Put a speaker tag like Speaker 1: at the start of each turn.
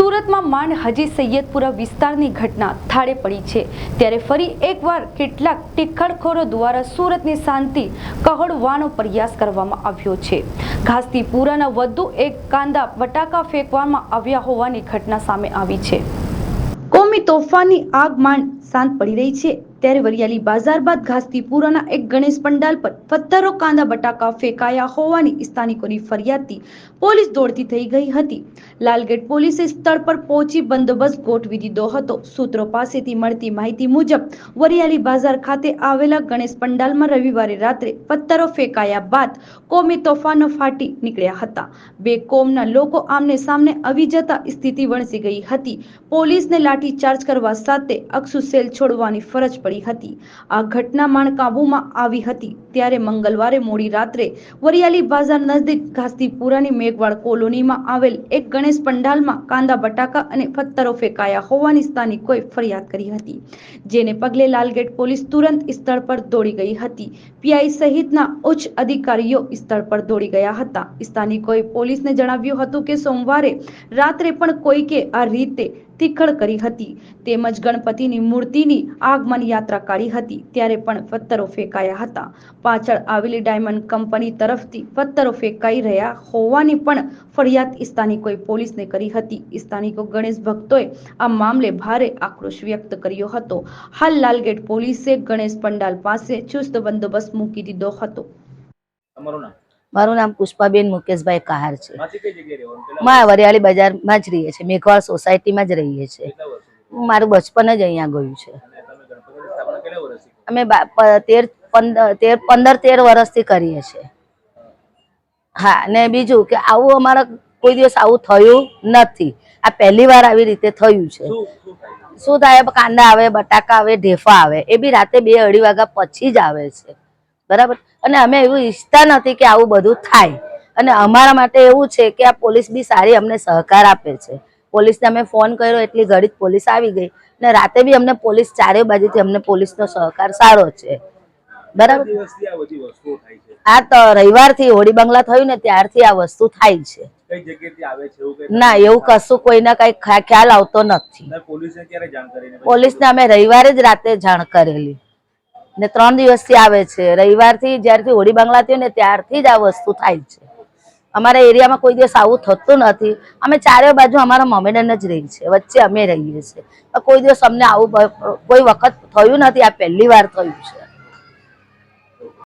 Speaker 1: સુરતમાં માંડ હજી સૈયદપુરા વિસ્તારની ઘટના થાળે પડી છે. ત્યારે ફરી એકવાર કેટલાક ટીખળખોરો દ્વારા સુરતની શાંતિ કહોડવાનો પ્રયાસ કરવામાં આવ્યો છે. ઘાસતીપુરાના વધુ એક કાંદા બટાકા ફેંકવામાં આવ્યા હોવાની ઘટના સામે આવી છે. કોમી તોફાની આગ માંડ શાંત પડી રહી છે. ત્યારે વરિયાળી બાજાર બાદ ઘાસતીપુરાના એક ગણેશ પંડાલ પર પથ્થરો, કાંદા, બટાકા ફેંકાયા હોવાની સ્થાનિકોની ફરિયાદથી પોલીસ દોડતી થઈ ગઈ હતી. લાલગેટ પોલીસે સ્થળ પર પહોંચી બંદોબસ્ત ગોઠવી દીધો હતો. સૂત્રો પાસેથી મળતી માહિતી મુજબ, વરિયાળી બાજાર ખાતે આવેલા ગણેશ પંડાલમાં રવિવારે રાત્રે પથ્થરો ફેંકાયા બાદ કોમી તોફાનો ફાટી નીકળ્યા હતા. બે કોમના લોકો આમને સામને આવી જતા સ્થિતિ વણસી ગઈ હતી. પોલીસને લાઠીચાર્જ કરવા સાથે અક્ષુ સેલ છોડવાની ફરજ પડી હતી. આ ઘટના માણ કાબૂમાં આવી હતી. ત્યારે મંગળવારે મોડી રાત્રે વરિયાલી બાજાર નજીક ઘાસતીપુરાની મેઘવાડ કોલોનીમાં આવેલ એક ગણેશ પંડાલમાં કાંદા બટાકા અને પથ્થરો ફેંકાયા હોવાની સ્થાનિકોએ ફરિયાદ કરી હતી, જેને પગલે લાલગેટ પોલીસ તુરંત સ્થળ પર દોડી ગઈ હતી. પીઆઈ સહિતના ઉચ્ચ અધિકારીઓ સ્થળ પર દોડી ગયા હતા. સ્થાનિકોએ પોલીસને જણાવ્યું હતું કે સોમવારે રાત્રે પણ કોઈકે આ રીતે તીખડ કરી હતી. તેમજ ગણપતિની મૂર્તિની આગમન યાત્રા કાઢી હતી. ત્યારે પણ પથ્થરો ફેંકાયા હતા. પાછળ આવેલી ડાયમંડ કંપની તરફથી પથ્થરો ફેંકાઈ રહ્યા હોવાની પણ ફરિયાદ સ્થાનિકોએ પોલીસને કરી હતી. સ્થાનિકો ગણેશ ભક્તોએ આ મામલે ભારે આક્રોશ વ્યક્ત કર્યો હતો. હાલ લાલગેટ પોલીસે ગણેશ પંડાલ પાસે ચુસ્ત બંદોબસ્ત મૂકી દીધો હતો.
Speaker 2: તમારું નામ?
Speaker 3: મારું નામ પુષ્પાબેન મુકેશભાઈ કહાર છે. માં વરિયાળી બજારમાં જ રહીએ છીએ. મેઘવાળ સોસાયટીમાં જ રહીએ છીએ.
Speaker 2: હું
Speaker 3: મારું બચપન જ અહીંયા ગયું છે? અમે તેર પંદર તેર પંદર તેર વર્ષથી કરીએ છીએ. હા ને બીજું કે આવું અમારા કોઈ દિવસ આવું થયું નથી. આ પહેલી વાર આવી રીતે થાય છે?
Speaker 2: શું થાય?
Speaker 3: કાંદા આવે બટાકા આવે ઢેફા આવે એ બી રાતે બે અઢી વાગ્યા પછી જ આવે છે. બરાબર? અને અમે એવું ઈચ્છતા નથી કે આવું બધું થાય. અને અમારા માટે એવું છે કે આ પોલીસ બી સારી અમને સહકાર આપે છે. પોલીસને અમે ફોન કર્યો એટલી ઘડી પોલીસ આવી ગઈ. અને રાતે બી અમને પોલીસ ચારે બાજુથી અમને પોલીસનો સહકાર સારો છે. બરાબર?
Speaker 2: આ
Speaker 3: તો રવિવારથી હોળી બંગલા થયું ને ત્યારથી આ વસ્તુ થાય છે. ના એવું કશું કોઈને કઈ ખ્યાલ આવતો નથી.
Speaker 2: પોલીસને
Speaker 3: અમે રવિવારે જ રાતે જાણ કરેલી. ને ત્રણ દિવસથી આવે છે. રવિવારથી જ્યારથી હોળી બંગલા થયું ને ત્યારથી જ આ વસ્તુ થાય છે. અમારા એરિયામાં કોઈ દિવસ આવું થતું નથી. અમે ચારે બાજુ અમારા મોમેડન જ રહી છે. વચ્ચે અમે રહીએ છીએ. કોઈ દિવસ અમને આવું કોઈ વખત થયું નથી. આ પહેલી વાર થયું છે.